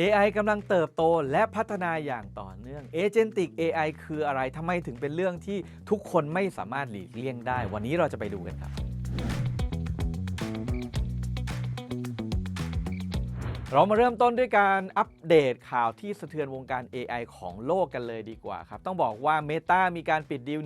AI กำลังเติบโตและพัฒนาอย่างต่อเนื่อง Agentic AI คืออะไรทำไมถึงเป็นเรื่องที่ทุกคนไม่สามารถหลีกเลี่ยงได้ วันนี้เราจะไปดูกันครับ เรามาเริ่มต้นด้วยการอัปเดตข่าวที่สะเทือนวงการ AI ของโลกกันเลยดีกว่าครับ ต้องบอกว่า Meta มีการปิดดีล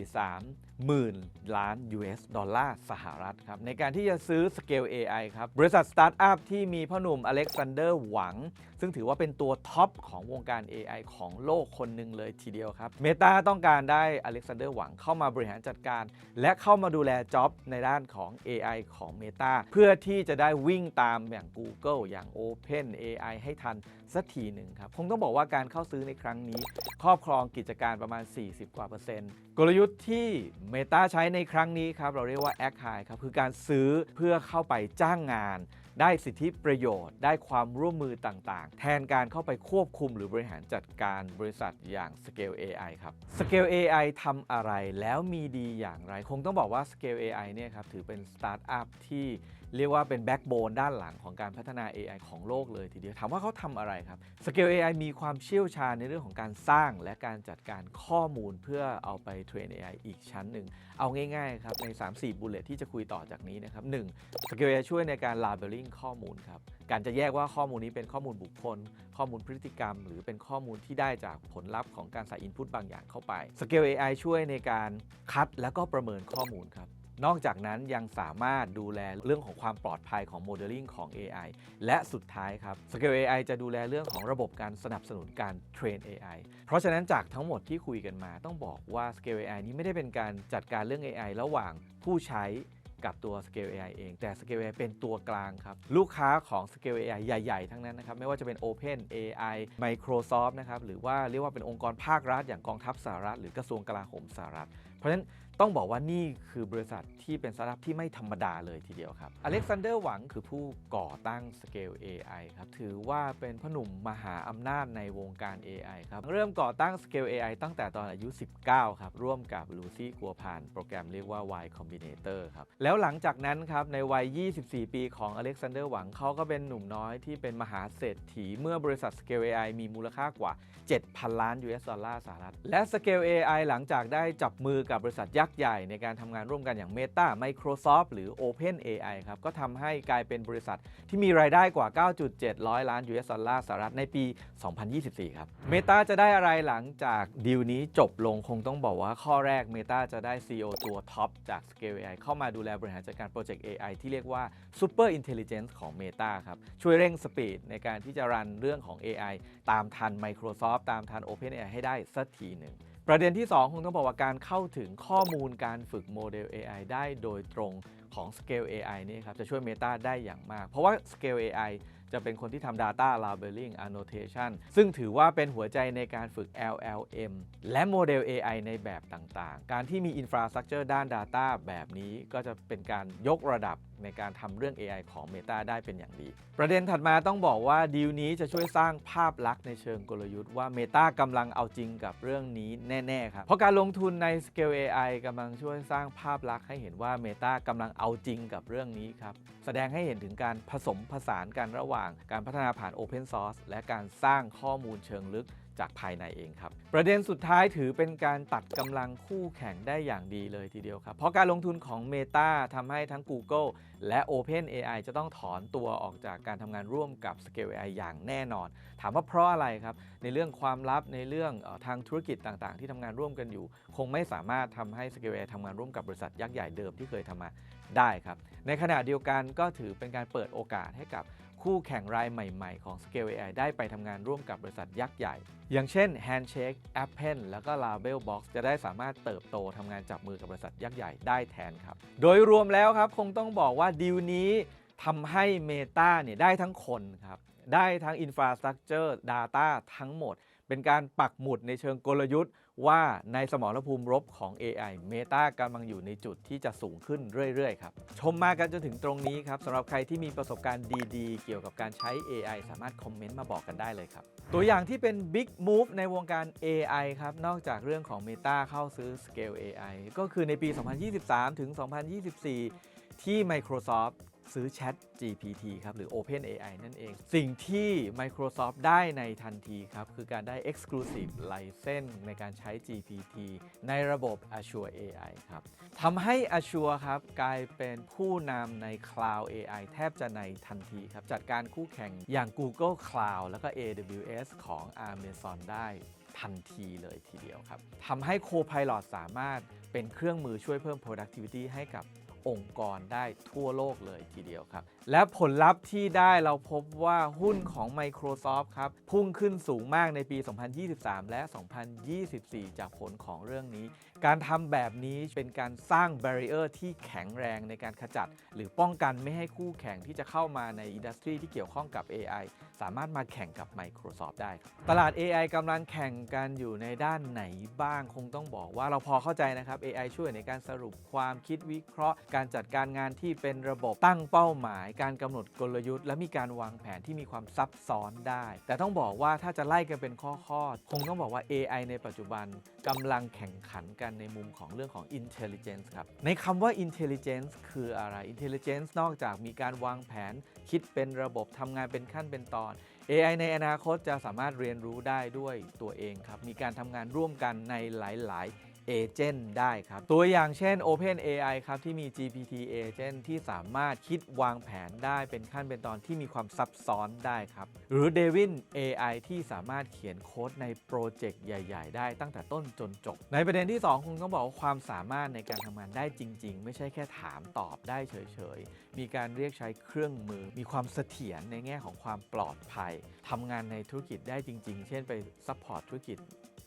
1.43 หมื่นล้าน US ดอลลาร์สหรัฐครับ ในการที่จะซื้อ Scale AI ครับ บริษัทสตาร์ทอัพที่มีพ่อหนุ่มอเล็กซานเดอร์หวัง ซึ่งถือว่าเป็นตัวท็อปของวงการ AI ของโลกคนหนึ่งเลยทีเดียวครับ Meta ต้องการได้อเล็กซานเดอร์หวังเข้ามาบริหารจัดการ และเข้ามาดูแลจ็อบในด้านของ AI ของ Meta เพื่อที่จะได้วิ่งตามอย่าง Google อย่าง Open AI ให้ทันสักทีหนึ่งครับ คงต้องบอกว่าการเข้าซื้อในครั้งนี้ ครอบครองกิจการประมาณ 40 กว่าเปอร์เซ็นต์กลยุทธ์ที่ Meta ใช้ในครั้งนี้ครับ เราเรียกว่า Act High ครับ คือการซื้อเพื่อเข้าไปจ้างงาน ได้สิทธิประโยชน์ ได้ความร่วมมือต่างๆ แทนการเข้าไปควบคุมหรือบริหารจัดการบริษัทอย่าง Scale AI ครับ Scale AI ทำอะไรแล้วมีดีอย่างไร คงต้องบอกว่า Scale AI เนี่ยครับถือเป็นสตาร์ทอัพที่ เรียกว่าเป็นแบ็กโบนด้านหลังของการพัฒนา AI ของโลกเลยทีเดียว ถามว่าเขาทำอะไรครับ Scale AI มีความเชี่ยวชาญในเรื่องของการสร้างและการจัดการข้อมูลเพื่อเอาไปเทรน AI อีกชั้นหนึ่ง เอาง่ายๆครับ ใน 3-4บุลเลตที่จะคุยต่อจากนี้นะครับ 1. Scale AI ช่วยในการ labeling ข้อมูลครับ การจะแยกว่าข้อมูลนี้เป็นข้อมูลบุคคล ข้อมูลพฤติกรรม หรือเป็นข้อมูลที่ได้จากผลลัพธ์ของการใส่ input บางอย่างเข้าไป Scale AI ช่วยในการคัดแล้วก็ประเมินข้อมูลครับ นอกจากนั้นยังสามารถดูแลเรื่องของความปลอดภัยของโมเดลลิ่งของ AI และสุดท้ายครับ Scale AI จะดูแลเรื่องของระบบการสนับสนุนการเทรน AI เพราะฉะนั้นจากทั้งหมดที่คุยกันมาต้องบอกว่า Scale AI นี้ไม่ได้เป็นการจัดการเรื่อง AI ระหว่างผู้ใช้กับตัว Scale AI เอง แต่ Scale AI เป็นตัวกลางครับ ลูกค้าของ Scale AI ใหญ่ ๆ ทั้งนั้นนะครับ ไม่ว่าจะเป็น Open AI Microsoft นะครับ หรือว่าเรียกว่าเป็นองค์กรภาครัฐ อย่างกองทัพสหรัฐ หรือกระทรวงกลาโหมสหรัฐ เพราะฉะนั้น ต้องบอกว่านี่คือบริษัทที่เป็นสตาร์ทอัพที่ไม่ธรรมดาเลยทีเดียวครับ อเล็กซานเดอร์หวังคือผู้ก่อตั้ง Scale AI ครับ ถือว่าเป็นพ่อหนุ่มมหาอำนาจในวงการ AI ครับ เริ่มก่อตั้ง Scale AI ตั้งแต่ตอนอายุ 19 ครับ ร่วมกับลูซี่กัวพานโปรแกรมเรียกว่า Y Combinator ครับ แล้วหลังจากนั้นครับในวัย 24 ปีของอเล็กซานเดอร์หวังเขาก็เป็นหนุ่มน้อยที่เป็นมหาเศรษฐีเมื่อบริษัท Scale AI มีมูลค่ากว่า 7,000 ล้าน US ดอลลาร์สหรัฐ และ Scale AI หลังจากได้จับมือกับบริษัทยักษ์ใหญ่ในการทำงานร่วมกันอย่าง Meta Microsoft หรือ Open AI ครับ ก็ทำให้กลายเป็นบริษัทที่มีรายได้กว่า 9.700 ล้าน US ดอลลาร์สหรัฐในปี 2024 ครับ Meta จะได้อะไรหลังจากดีลนี้จบลงคงต้องบอกว่าข้อแรก Meta จะได้ CEO ตัวท็อปจาก Scale AI เข้ามาดูแลบริหารจัดการโปรเจกต์ AI ที่เรียกว่า Super Intelligence ของ Meta ครับ ช่วยเร่งสปีดในการที่จะรันเรื่องของ AI ตามทัน Microsoft ตามทัน Open AI ให้ได้สักทีหนึ่ง ประเด็นที่ 2 คงต้องบอกว่าการเข้าถึงข้อมูลการฝึกโมเดล AI ได้โดยตรงของ Scale AI นี่ครับจะช่วย Meta ได้อย่างมาก เพราะว่า Scale AI จะเป็นคนที่ทำ Data Labeling Annotation ซึ่งถือว่าเป็นหัวใจในการฝึก LLM และโมเดล AI ในแบบต่างๆ การที่มี Infrastructure ด้าน Data แบบนี้ก็จะเป็นการยกระดับ ในการทำเรื่อง AI ของ Meta ได้เป็นอย่างดี ประเด็นถัดมาต้องบอกว่าดีลนี้จะช่วยสร้างภาพลักษณ์ในเชิงกลยุทธ์ว่า Meta กำลังเอาจริงกับเรื่องนี้แน่ ๆ ครับ เพราะการลงทุนใน Scale AI กำลังช่วยสร้างภาพลักษณ์ให้เห็นว่า Meta กำลังเอาจริงกับเรื่องนี้ครับแสดงให้เห็นถึงการผสมผสานกันระหว่าง การพัฒนาผ่าน Open Source และการสร้างข้อมูลเชิงลึก จากภายในเองครับ ประเด็นสุดท้ายถือเป็นการตัดกำลังคู่แข่งได้อย่างดีเลยทีเดียวครับ เพราะการลงทุนของ Meta ทำให้ทั้ง Google และ Open AI จะต้องถอนตัวออกจากการทำงานร่วมกับ Scale AI อย่างแน่นอน ถามว่าเพราะอะไรครับ ในเรื่องความลับในเรื่องทางธุรกิจต่างๆ ที่ทำงานร่วมกันอยู่ คงไม่สามารถทำให้ Scale AI ทำงานร่วมกับบริษัทยักษ์ใหญ่เดิมที่เคยทำมาได้ครับ ในขณะเดียวกันก็ถือเป็นการเปิดโอกาสให้กับ คู่แข่งรายใหม่ๆ ของ Scale AI ได้ไปทำงานร่วมกับบริษัทยักษ์ใหญ่ อย่างเช่น Handshake Apple แล้วก็ Label Box จะได้สามารถเติบโตทำงานจับมือกับบริษัทยักษ์ใหญ่ได้แทนครับ โดยรวมแล้วครับคงต้องบอกว่าดีลนี้ทำให้ Meta เนี่ยได้ทั้งคนครับ ได้ทั้ง Infrastructure Data ทั้งหมด เป็นการปักหมุดในเชิงกลยุทธ์ ว่าในสมรภูมิรบของ AI Meta กำลังอยู่ในจุดที่จะสูงขึ้นเรื่อย ๆ ครับ ชมมากันจนถึงตรงนี้ครับสำหรับใครที่มีประสบการณ์ดีๆ เกี่ยวกับการใช้ AI สามารถคอมเมนต์มาบอกกันได้เลยครับ ตัวอย่างที่เป็น Big Move ในวงการ AI ครับ นอกจากเรื่องของ Meta เข้าซื้อ Scale AI ก็คือในปี 2023 ถึง 2024 ที่ Microsoft ซื้อ Chat GPT ครับ หรือ Open AI นั่นเอง สิ่งที่ Microsoft ได้ในทันทีครับ คือการได้ Exclusive License ในการใช้ GPT ในระบบ Azure AI ครับทำให้ Azure ครับ กลายเป็นผู้นำใน Cloud AI แทบจะในทันทีครับ จัดการคู่แข่งอย่าง Google Cloud แล้วก็ AWS ของ Amazon ได้ทันทีเลยทีเดียวครับทำให้ Copilot สามารถเป็นเครื่องมือช่วยเพิ่ม productivity ให้กับ องค์กรได้ทั่วโลกเลยทีเดียวครับ และผลลัพธ์ที่ได้เราพบว่าหุ้นของ Microsoft ครับ พุ่งขึ้นสูงมากในปี 2023 และ 2024 จากผลของเรื่องนี้ การทำแบบนี้เป็นการสร้าง b บร i เออร์ที่แข็งแรงในการขจัด หรือป้องกันไม่ให้คู่แข่งที่จะเข้ามาในอินดัสทรีที่เกี่ยวข้องกับ AI สามารถมาแข่งกับ Microsoft ได้ ตลาด AI กำลังแข่งกันอยู่ในด้านไหนบ้างคงต้องบอกว่าเราพอเข้าใจนะครับ AI ช่วยในการสรุปความคิดวิเคราะห์ การจัดการงานที่เป็นระบบตั้งเป้าหมาย การกำหนดกลยุทธ์ และมีการวางแผนที่มีความซับซ้อนได้ แต่ต้องบอกว่าถ้าจะไล่กันเป็นข้อๆคงต้องบอกว่า AI ในปัจจุบันกำลังแข่งขันกันในมุมของเรื่องของ intelligence ครับ ในคำว่า intelligence คืออะไร intelligence นอกจากมีการวางแผน คิดเป็นระบบทำงานเป็นขั้นเป็นตอน AI ในอนาคตจะสามารถเรียนรู้ได้ด้วยตัวเองครับ มีการทำงานร่วมกันในหลาย ๆ เอเจนต์ได้ครับ ตัวอย่างเช่น Open AI ครับ ที่มี GPT Agent ที่สามารถคิดวางแผนได้เป็นขั้นเป็นตอนที่มีความซับซ้อนได้ครับ หรือ Devin AI ที่สามารถเขียนโค้ดในโปรเจกต์ใหญ่ ๆ ได้ตั้งแต่ต้นจนจบ ในประเด็นที่ 2 คงต้องบอกว่าความสามารถในการทำงานได้จริง ๆ ไม่ใช่แค่ถามตอบได้เฉย ๆ มีการเรียกใช้เครื่องมือ มีความเสถียรในแง่ของความปลอดภัยทำงานในธุรกิจได้จริง ๆ เช่นไปซัพพอร์ตธุรกิจ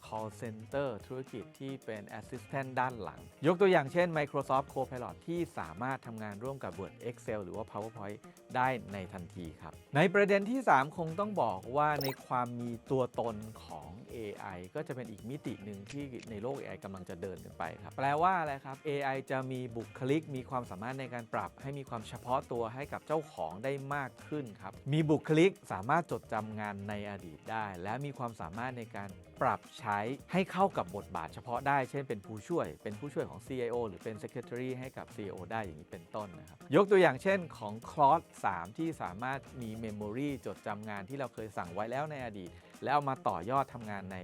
call center ธุรกิจที่เป็น assistant ด้านหลัง ยกตัวอย่างเช่น Microsoft Copilot ที่สามารถทำงานร่วมกับ Word Excel หรือว่า PowerPoint ได้ในทันทีครับ ในประเด็นที่ 3 คงต้องบอกว่าในความมีตัวตนของ AI ก็จะเป็นอีกมิติหนึ่งที่ในโลก AI กำลังจะเดินกันไปครับ แปลว่าอะไรครับ AI จะมีบุคลิก มีความสามารถในการปรับ ให้มีความเฉพาะตัวให้กับเจ้าของได้มากขึ้นครับ มีบุคลิกสามารถจดจำงานในอดีตได้ และมีความสามารถในการปรับใช้ให้เข้ากับบทบาทเฉพาะได้ เช่นเป็นผู้ช่วย เป็นผู้ช่วยของ CIO หรือเป็น Secretary ให้กับ CEO ได้อย่างนี้เป็นต้นนะครับ ยกตัวอย่างเช่นของ Claude 3 ที่สามารถมี Memory จดจำงานที่เราเคยสั่งไว้แล้วในอดีต แล้วเอามาต่อยอดทำงานใน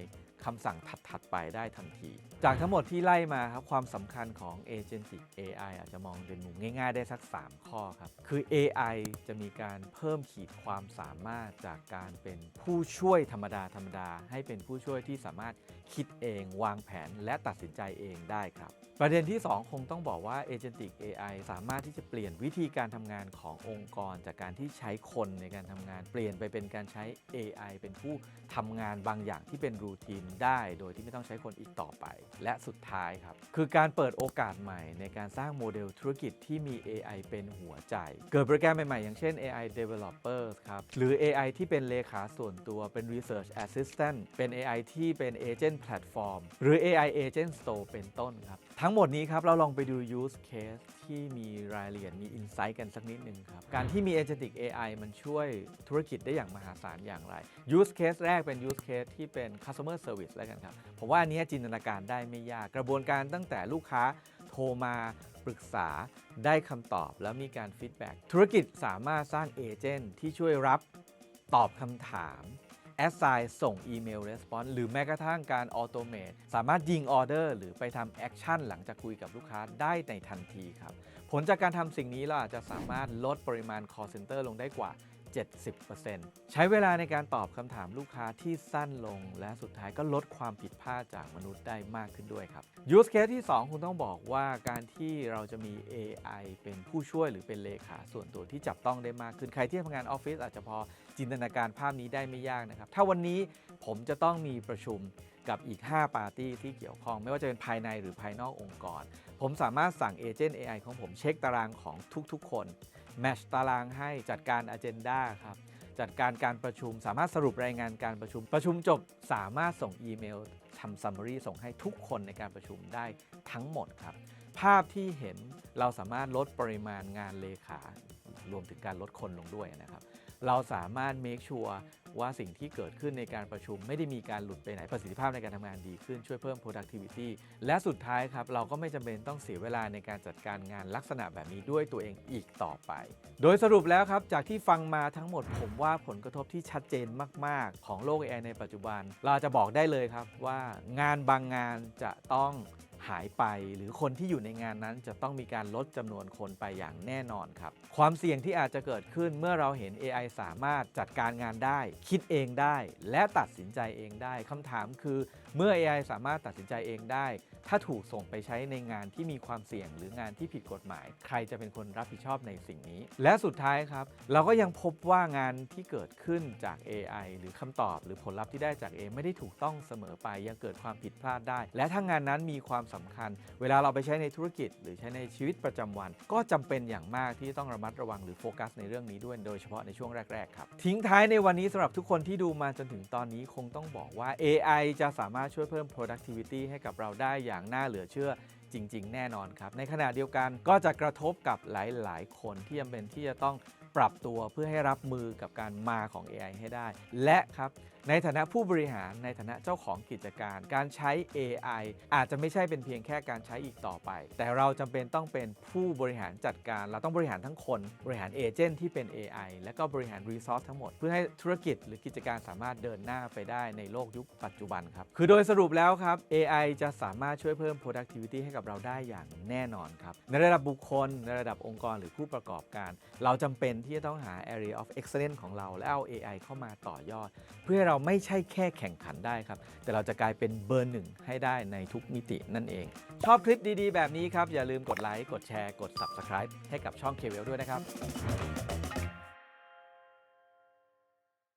คำสั่งถัดๆไปได้ทันที จากทั้งหมดที่ไล่มาครับความสำคัญของ Agentic AI อาจจะมองเป็นมุมง่ายๆ ได้สัก 3 ข้อครับ คือ AI จะมีการเพิ่มขีดความสามารถจากการเป็นผู้ช่วยธรรมดาธรรมดา ให้เป็นผู้ช่วยที่สามารถคิดเอง วางแผนและตัดสินใจเองได้ครับ ประเด็นที่ 2 คงต้องบอกว่า Agentic AI สามารถที่จะเปลี่ยนวิธีการทำงานขององค์กร จากการที่ใช้คนในการทำงาน เปลี่ยนไปเป็นการใช้ AI เป็นผู้ทำงานบางอย่างที่เป็นรูทีนได้ โดยที่ไม่ต้องใช้คนอีกต่อไปและสุดท้ายครับ คือการเปิดโอกาสใหม่ในการสร้างโมเดลธุรกิจที่มี AI เป็นหัวใจ เกิดโปรแกรมใหม่ ๆ อย่างเช่น AI Developers ครับ หรือ AI ที่เป็นเลขาส่วนตัวเป็น Research Assistant เป็น AI ที่เป็น Agent Platform หรือ AI Agent Store เป็นต้นครับทั้งหมดนี้ครับเราลองไปดู use case ที่มีรายละเอียดมี insight กันสักนิดหนึ่งครับ การที่มี agentic AI มันช่วยธุรกิจได้อย่างมหาศาลอย่างไร use case แรกเป็น use case ที่เป็น customer service แล้วกันครับ ผมว่าอันนี้จินตนาการได้ไม่ยาก กระบวนการตั้งแต่ลูกค้าโทรมาปรึกษาได้คำตอบแล้วมีการฟีดแบ็กธุรกิจสามารถสร้างเอเจนต์ที่ช่วยรับตอบคำถาม แอสไซน์ส่งอีเมล Response หรือแม้กระทั่งการออโตเมตสามารถยิงออเดอร์หรือไปทำแอคชั่นหลังจากคุยกับลูกค้าได้ในทันทีครับ ผลจากการทำสิ่งนี้เราอาจจะสามารถลดปริมาณ call center ลงได้กว่า 70%ใช้เวลาในการตอบคำถามลูกค้าที่สั้นลง และสุดท้ายก็ลดความผิดพลาดจากมนุษย์ได้มากขึ้นด้วยครับ use case ที่ 2 คุณต้องบอกว่าการที่เราจะมี AI เป็นผู้ช่วยหรือเป็นเลขาส่วนตัวที่จับต้องได้มากขึ้น ใครที่ทำงานออฟฟิศอาจจะพอจินตนาการภาพนี้ได้ไม่ยากนะครับ ถ้าวันนี้ผมจะต้องมีประชุมกับอีก 5 ปาร์ตี้ที่เกี่ยวข้อง ไม่ว่าจะเป็นภายในหรือภายนอกองค์กร ผมสามารถสั่งเอเจนต์ AI ของผมเช็คตารางของทุกๆ คน แมชตารางให้จัดการอเจนดาครับจัดการการประชุมสามารถสรุปรายงานการประชุม ประชุมจบสามารถส่งอีเมลทำซัมมารีส่งให้ทุกคนในการประชุมได้ทั้งหมดครับ ภาพที่เห็นเราสามารถลดปริมาณงานเลขารวมถึงการลดคนลงด้วยนะครับ เราสามารถ make sure ว่าสิ่งที่เกิดขึ้นในการประชุม ไม่ได้มีการหลุดไปไหนประสิทธิภาพในการทำงานดีขึ้นช่วยเพิ่ม productivity และสุดท้ายครับ เราก็ไม่จำเป็นต้องเสียเวลาในการจัดการงานลักษณะแบบนี้ด้วยตัวเองอีกต่อไป โดยสรุปแล้วครับ จากที่ฟังมาทั้งหมดผมว่าผลกระทบที่ชัดเจนมาก ๆ ของโลก AI ในปัจจุบัน เราจะบอกได้เลยครับว่างานบางงานจะต้อง หายไป หรือคนที่อยู่ในงานนั้นจะต้องมีการลดจำนวนคนไปอย่างแน่นอนครับ ความเสี่ยงที่อาจจะเกิดขึ้นเมื่อเราเห็น AI สามารถจัดการงานได้ คิดเองได้ และตัดสินใจเองได้คำถามคือ เมื่อ AI สามารถตัดสินใจเองได้ ถ้าถูกส่งไปใช้ในงานที่มีความเสี่ยง หรืองานที่ผิดกฎหมาย ใครจะเป็นคนรับผิดชอบในสิ่งนี้ และสุดท้ายครับ เราก็ยังพบว่างานที่เกิดขึ้นจาก AI หรือคำตอบ หรือผลลัพธ์ที่ได้จาก AI ไม่ได้ถูกต้องเสมอไปยังเกิดความผิดพลาดได้ และถ้างานนั้นมีความสำคัญ เวลาเราไปใช้ในธุรกิจ หรือใช้ในชีวิตประจำวัน ก็จำเป็นอย่างมากที่ต้องระมัดระวังหรือโฟกัสในเรื่องนี้ด้วยโดยเฉพาะในช่วงแรก ๆ ครับ ทิ้งท้ายในวันนี้สำหรับทุกคนที่ดูมาจนถึงตอนนี้คงต้องบอกว่า AI จะสามารถช่วยเพิ่ม productivity ให้กับเราได้อย่างน่าเหลือเชื่อจริง ๆ แน่นอนครับ ในขณะเดียวกันก็จะกระทบกับหลาย ๆ คนที่จำเป็นที่จะต้องปรับตัวเพื่อให้รับมือกับการมาของ AI ให้ได้ และครับ ในฐานะผู้บริหารในฐานะเจ้าของกิจการ การใช้ AI อาจจะไม่ใช่เป็นเพียงแค่การใช้อีกต่อไป แต่เราจำเป็นต้องเป็นผู้บริหารจัดการ เราต้องบริหารทั้งคน บริหารเอเจนต์ที่เป็น AI และก็บริหารรีซอสทั้งหมด เพื่อให้ธุรกิจหรือกิจการสามารถเดินหน้าไปได้ในโลกยุคปัจจุบันครับ คือโดยสรุปแล้วครับ AI จะสามารถช่วยเพิ่ม productivity ให้กับเราได้อย่างแน่นอนครับ ในระดับบุคคล ในระดับองค์กรหรือผู้ประกอบการ เราจำเป็นที่จะต้องหา area of excellence ของเรา และเอา AI เข้ามาต่อยอด เพื่อให้เราไม่ใช่แค่แข่งขันได้ครับ แต่เราจะกลายเป็นเบอร์หนึ่งให้ได้ในทุกมิตินั่นเอง ชอบคลิปดีๆ แบบนี้ครับ อย่าลืมกดไลค์กดแชร์กด Subscribe ให้กับช่อง k w e l ด้วยนะครับ